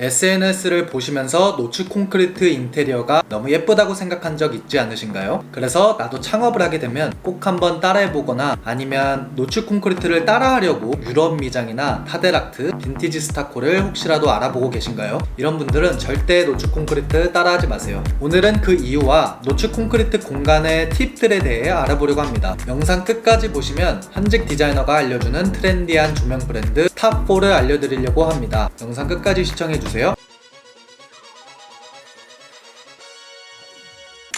SNS를 보시면서 노출 콘크리트 인테리어가 너무 예쁘다고 생각한 적 있지 않으신가요? 그래서 나도 창업을 하게 되면 꼭 한번 따라해보거나 아니면 노출 콘크리트를 따라하려고 유럽 미장이나 타데락트, 빈티지 스타코를 혹시라도 알아보고 계신가요? 이런 분들은 절대 노출 콘크리트 따라하지 마세요. 오늘은 그 이유와 노출 콘크리트 공간의 팁들에 대해 알아보려고 합니다. 영상 끝까지 보시면 현직 디자이너가 알려주는 트렌디한 조명 브랜드 탑4를 알려드리려고 합니다. 영상 끝까지 시청해주세요.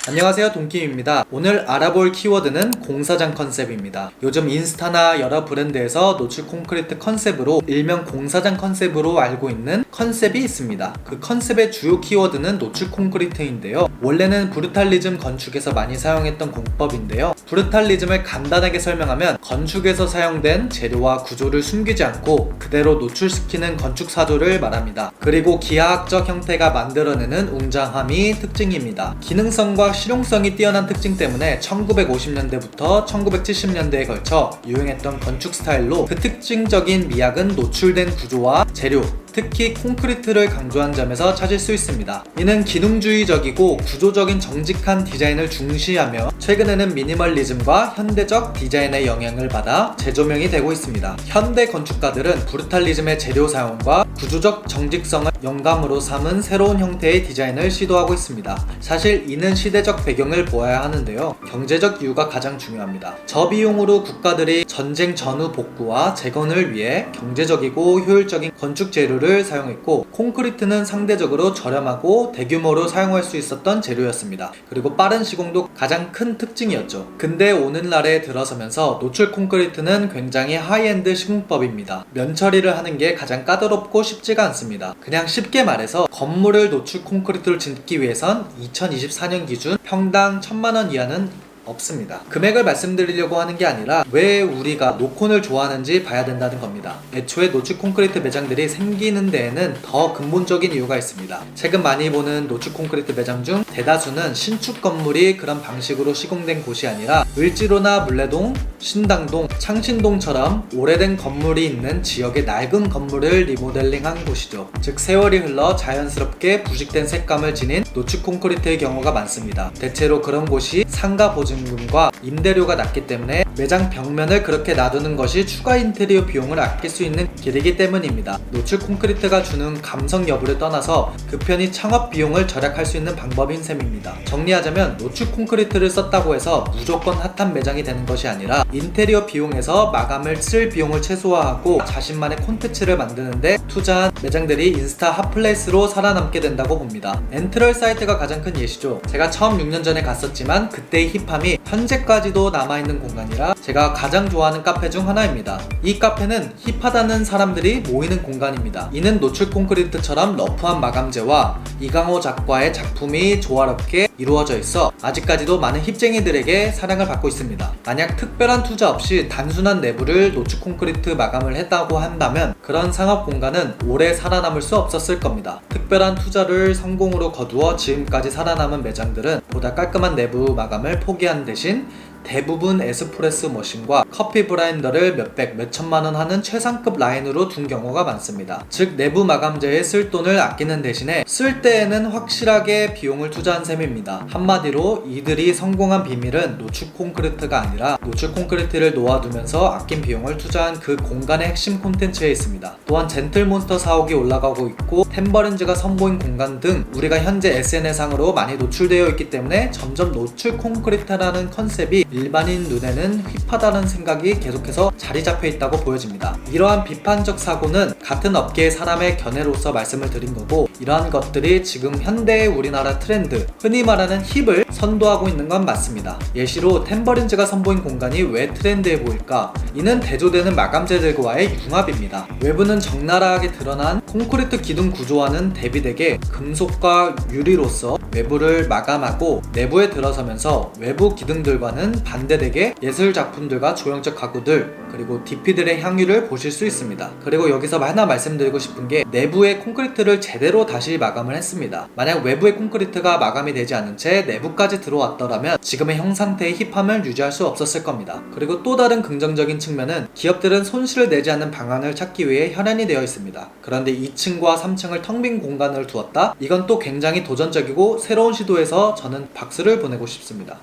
안녕하세요 동킴입니다. 오늘 알아볼 키워드는 공사장 컨셉입니다. 요즘 인스타나 여러 브랜드에서 노출 콘크리트 컨셉으로 일명 공사장 컨셉으로 알고 있는 컨셉이 있습니다. 그 컨셉의 주요 키워드는 노출 콘크리트인데요. 원래는 브루탈리즘 건축에서 많이 사용했던 공법인데요. 브루탈리즘을 간단하게 설명하면 건축에서 사용된 재료와 구조를 숨기지 않고 그대로 노출시키는 건축 사조를 말합니다. 그리고 기하학적 형태가 만들어내는 웅장함이 특징입니다. 기능성과 실용성이 뛰어난 특징 때문에 1950년대부터 1970년대에 걸쳐 유행했던 건축 스타일로 그 특징적인 미학은 노출된 구조와 재료, 특히 콘크리트를 강조한 점에서 찾을 수 있습니다. 이는 기능주의적이고 구조적인 정직한 디자인을 중시하며 최근에는 미니멀리즘과 현대적 디자인의 영향을 받아 재조명이 되고 있습니다. 현대 건축가들은 브루탈리즘의 재료 사용과 구조적 정직성을 영감으로 삼은 새로운 형태의 디자인을 시도하고 있습니다. 사실 이는 시대적 배경을 보아야 하는데요. 경제적 이유가 가장 중요합니다. 저비용으로 국가들이 전쟁 전후 복구와 재건을 위해 경제적이고 효율적인 건축 재료를 사용했고 콘크리트는 상대적으로 저렴하고 대규모로 사용할 수 있었던 재료였습니다. 그리고 빠른 시공도 가장 큰 특징이었죠. 근데 오늘날에 들어서면서 노출 콘크리트는 굉장히 하이엔드 시공법입니다. 면 처리를 하는 게 가장 까다롭고 쉽지가 않습니다. 그냥 쉽게 말해서 건물을 노출 콘크리트로 짓기 위해선 2024년 기준 평당 1000만 원 이하는 없습니다. 금액을 말씀드리려고 하는 게 아니라 왜 우리가 노콘을 좋아하는지 봐야 된다는 겁니다. 애초에 노출 콘크리트 매장들이 생기는 데에는 더 근본적인 이유가 있습니다. 최근 많이 보는 노출 콘크리트 매장 중 대다수는 신축 건물이 그런 방식으로 시공된 곳이 아니라 을지로나 물레동, 신당동, 창신동처럼 오래된 건물이 있는 지역의 낡은 건물을 리모델링한 곳이죠. 즉 세월이 흘러 자연스럽게 부식된 색감을 지닌 노출 콘크리트의 경우가 많습니다. 대체로 그런 곳이 상가 보증 금과 임대료가 낮기 때문에 매장 벽면을 그렇게 놔두는 것이 추가 인테리어 비용을 아낄 수 있는 길이기 때문입니다. 노출 콘크리트가 주는 감성 여부를 떠나서 그 편이 창업 비용을 절약할 수 있는 방법인 셈입니다. 정리하자면 노출 콘크리트를 썼다고 해서 무조건 핫한 매장이 되는 것이 아니라 인테리어 비용에서 마감을 쓸 비용을 최소화하고 자신만의 콘텐츠를 만드는데 투자한 매장들이 인스타 핫플레이스로 살아남게 된다고 봅니다. 엔트럴 사이트가 가장 큰 예시죠. 제가 처음 6년 전에 갔었지만 그때의 힙함이 현재까지도 남아있는 공간이라 제가 가장 좋아하는 카페 중 하나입니다. 이 카페는 힙하다는 사람들이 모이는 공간입니다. 이는 노출 콘크리트처럼 러프한 마감재와 이강호 작가의 작품이 조화롭게 이루어져 있어 아직까지도 많은 힙쟁이들에게 사랑을 받고 있습니다. 만약 특별한 투자 없이 단순한 내부를 노출 콘크리트 마감을 했다고 한다면 그런 상업 공간은 오래 살아남을 수 없었을 겁니다. 특별한 투자를 성공으로 거두어 지금까지 살아남은 매장들은 보다 깔끔한 내부 마감을 포기한 대신 대부분 에스프레소 머신과 커피 브라인더를 몇백, 몇천만 원 하는 최상급 라인으로 둔 경우가 많습니다. 즉, 내부 마감재에 쓸 돈을 아끼는 대신에 쓸 때에는 확실하게 비용을 투자한 셈입니다. 한마디로 이들이 성공한 비밀은 노출 콘크리트가 아니라 노출 콘크리트를 놓아두면서 아낀 비용을 투자한 그 공간의 핵심 콘텐츠에 있습니다. 또한 젠틀몬스터 사옥이 올라가고 있고 템버린즈가 선보인 공간 등 우리가 현재 SNS상으로 많이 노출되어 있기 때문에 점점 노출 콘크리트라는 컨셉이 일반인 눈에는 힙하다는 생각이 계속해서 자리 잡혀 있다고 보여집니다. 이러한 비판적 사고는 같은 업계의 사람의 견해로서 말씀을 드린 거고 이러한 것들이 지금 현대의 우리나라 트렌드, 흔히 말하는 힙을 선도하고 있는 건 맞습니다. 예시로 템버린즈가 선보인 공간이 왜 트렌드해 보일까? 이는 대조되는 마감재들과의 융합입니다. 외부는 적나라하게 드러난 콘크리트 기둥 구조와는 대비되게 금속과 유리로서 외부를 마감하고 내부에 들어서면서 외부 기둥들과는 반대되게 예술 작품들과 조형적 가구들 그리고 DP들의 향유를 보실 수 있습니다. 그리고 여기서 하나 말씀드리고 싶은 게 내부의 콘크리트를 제대로 다시 마감을 했습니다. 만약 외부의 콘크리트가 마감이 되지 않은 채 내부까지 들어왔더라면 지금의 형 상태의 힙함을 유지할 수 없었을 겁니다. 그리고 또 다른 긍정적인 측면은 기업들은 손실을 내지 않는 방안을 찾기 위해 혈안이 되어 있습니다. 그런데 2층과 3층을 텅 빈 공간을 두었다? 이건 또 굉장히 도전적이고 새로운 시도에서 저는 박수를 보내고 싶습니다.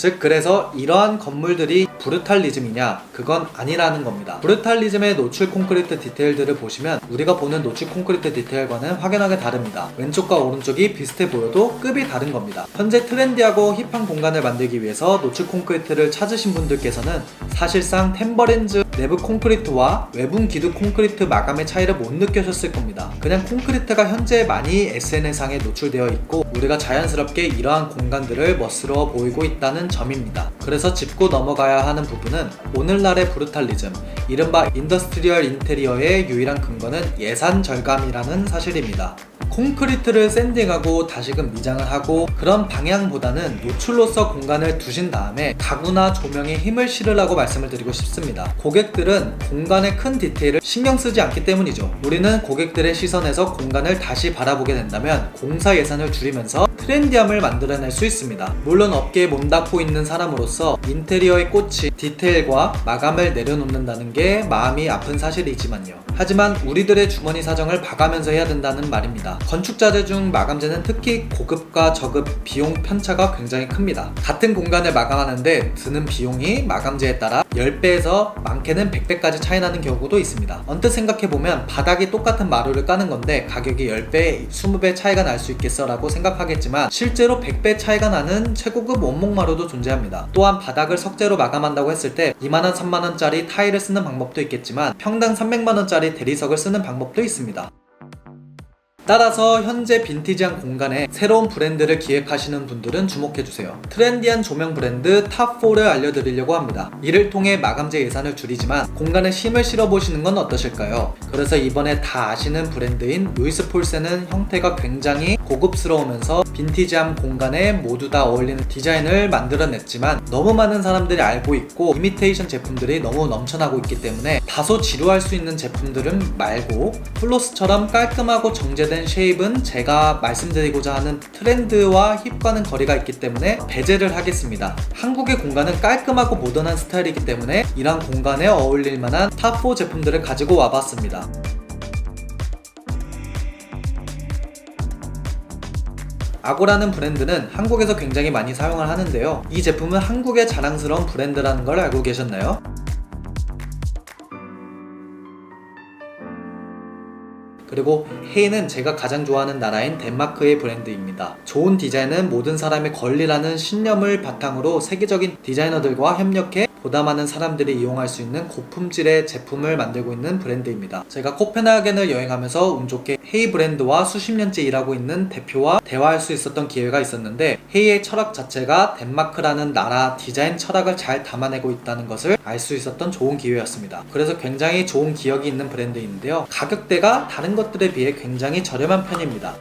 즉 그래서 이러한 건물들이 브루탈리즘이냐? 그건 아니라는 겁니다. 브루탈리즘의 노출 콘크리트 디테일들을 보시면 우리가 보는 노출 콘크리트 디테일과는 확연하게 다릅니다. 왼쪽과 오른쪽이 비슷해 보여도 급이 다른 겁니다. 현재 트렌디하고 힙한 공간을 만들기 위해서 노출 콘크리트를 찾으신 분들께서는 사실상 템버렌즈 내부 콘크리트와 외부 기둥 콘크리트 마감의 차이를 못 느끼셨을 겁니다 그냥 콘크리트가 현재 많이 SNS상에 노출되어 있고 우리가 자연스럽게 이러한 공간들을 멋스러워 보이고 있다는 점입니다. 그래서 짚고 넘어가야 하는 부분은 오늘날의 브루탈리즘, 이른바 인더스트리얼 인테리어의 유일한 근거는 예산 절감이라는 사실입니다. 콘크리트를 샌딩하고 다시금 미장을 하고 그런 방향보다는 노출로서 공간을 두신 다음에 가구나 조명에 힘을 실으라고 말씀을 드리고 싶습니다. 고객들은 공간의 큰 디테일을 신경 쓰지 않기 때문이죠. 우리는 고객들의 시선에서 공간을 다시 바라보게 된다면 공사 예산을 줄이면서 트렌디함을 만들어낼 수 있습니다. 물론 업계에 몸담고 있는 사람으로서 인테리어의 꽃이 디테일과 마감을 내려놓는다는 게 마음이 아픈 사실이지만요. 하지만 우리들의 주머니 사정을 봐가면서 해야 된다는 말입니다. 건축자재 중 마감재는 특히 고급과 저급 비용 편차가 굉장히 큽니다. 같은 공간을 마감하는데 드는 비용이 마감재에 따라 10배에서 많게는 100배까지 차이 나는 경우도 있습니다. 언뜻 생각해보면 바닥이 똑같은 마루를 까는 건데 가격이 10배, 20배 차이가 날 수 있겠어 라고 생각하겠지만 실제로 100배 차이가 나는 최고급 원목 마루도 존재합니다. 또한 바닥을 석재로 마감한다고 했을 때 2만원, 3만원짜리 타일을 쓰는 방법도 있겠지만 평당 300만원짜리 대리석을 쓰는 방법도 있습니다. 따라서 현재 빈티지한 공간에 새로운 브랜드를 기획하시는 분들은 주목해주세요. 트렌디한 조명 브랜드 탑4를 알려드리려고 합니다. 이를 통해 마감재 예산을 줄이지만 공간에 힘을 실어보시는 건 어떠실까요? 그래서 이번에 다 아시는 브랜드인 루이스 폴세는 형태가 굉장히 고급스러우면서 빈티지한 공간에 모두 다 어울리는 디자인을 만들어냈지만 너무 많은 사람들이 알고 있고 이미테이션 제품들이 너무 넘쳐나고 있기 때문에 다소 지루할 수 있는 제품들은 말고 플로스처럼 깔끔하고 정제된 쉐입은 제가 말씀드리고자 하는 트렌드와 힙과는 거리가 있기 때문에 배제를 하겠습니다. 한국의 공간은 깔끔하고 모던한 스타일이기 때문에 이런 공간에 어울릴 만한 탑4 제품들을 가지고 와봤습니다. 아고라는 브랜드는 한국에서 굉장히 많이 사용을 하는데요. 이 제품은 한국의 자랑스러운 브랜드라는 걸 알고 계셨나요? 그리고 헤이는 제가 가장 좋아하는 나라인 덴마크의 브랜드입니다. 좋은 디자인은 모든 사람의 권리라는 신념을 바탕으로 세계적인 디자이너들과 협력해 보다 많은 사람들이 이용할 수 있는 고품질의 제품을 만들고 있는 브랜드입니다. 제가 코펜하겐을 여행하면서 운 좋게 헤이 브랜드와 수십 년째 일하고 있는 대표와 대화할 수 있었던 기회가 있었는데 헤이의 철학 자체가 덴마크라는 나라 디자인 철학을 잘 담아내고 있다는 것을 알 수 있었던 좋은 기회였습니다. 그래서 굉장히 좋은 기억이 있는 브랜드인데요. 가격대가 다른 것들에 비해 굉장히 저렴한 편입니다.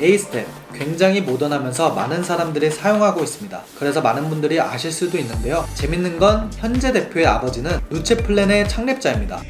에이스텝 굉장히 모던하면서 많은 사람들이 사용하고 있습니다. 그래서 많은 분들이 아실 수도 있는데요. 재밌는 건 현재 대표의 아버지는 루체 플랜의 창립자입니다.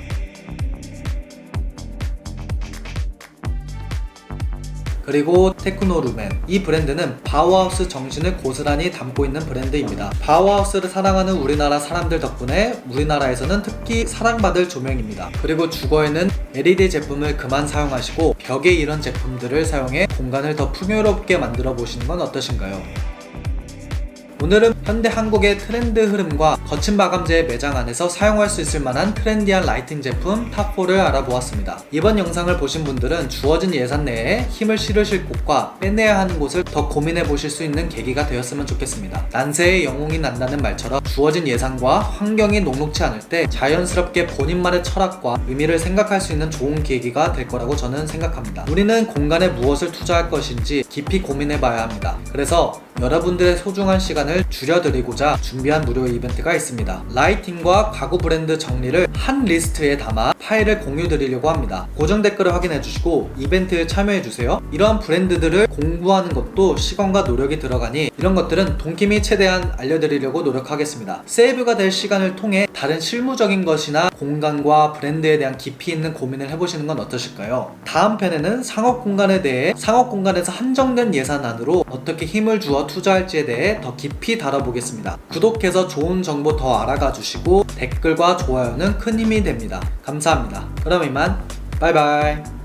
그리고 테크노루멘 이 브랜드는 바우하우스 정신을 고스란히 담고 있는 브랜드입니다. 바우하우스를 사랑하는 우리나라 사람들 덕분에 우리나라에서는 특히 사랑받을 조명입니다. 그리고 주거에는 LED 제품을 그만 사용하시고 벽에 이런 제품들을 사용해 공간을 더 풍요롭게 만들어 보시는 건 어떠신가요? 오늘은 현대 한국의 트렌드 흐름과 거친 마감재의 매장 안에서 사용할 수 있을 만한 트렌디한 라이팅 제품 탑4를 알아보았습니다. 이번 영상을 보신 분들은 주어진 예산 내에 힘을 실으실 곳과 빼내야 하는 곳을 더 고민해 보실 수 있는 계기가 되었으면 좋겠습니다. 난세의 영웅이 난다는 말처럼 주어진 예산과 환경이 녹록치 않을 때 자연스럽게 본인만의 철학과 의미를 생각할 수 있는 좋은 계기가 될 거라고 저는 생각합니다. 우리는 공간에 무엇을 투자할 것인지 깊이 고민해 봐야 합니다. 그래서 여러분들의 소중한 시간을 줄여드리고자 준비한 무료 이벤트가 있습니다. 라이팅과 가구 브랜드 정리를 한 리스트에 담아 파일을 공유드리려고 합니다. 고정 댓글을 확인해 주시고 이벤트에 참여해 주세요. 이러한 브랜드들을 공부하는 것도 시간과 노력이 들어가니 이런 것들은 동킴이 최대한 알려드리려고 노력하겠습니다. 세이브가 될 시간을 통해 다른 실무적인 것이나 공간과 브랜드에 대한 깊이 있는 고민을 해보시는 건 어떠실까요? 다음 편에는 상업 공간에 대해 상업 공간에서 한정된 예산 안으로 어떻게 힘을 주어 투자할지에 대해 더 깊이 다뤄보겠습니다. 구독해서 좋은 정보 더 알아가 주시고 댓글과 좋아요는 큰 힘이 됩니다. 감사합니다. 그럼 이만 바이바이.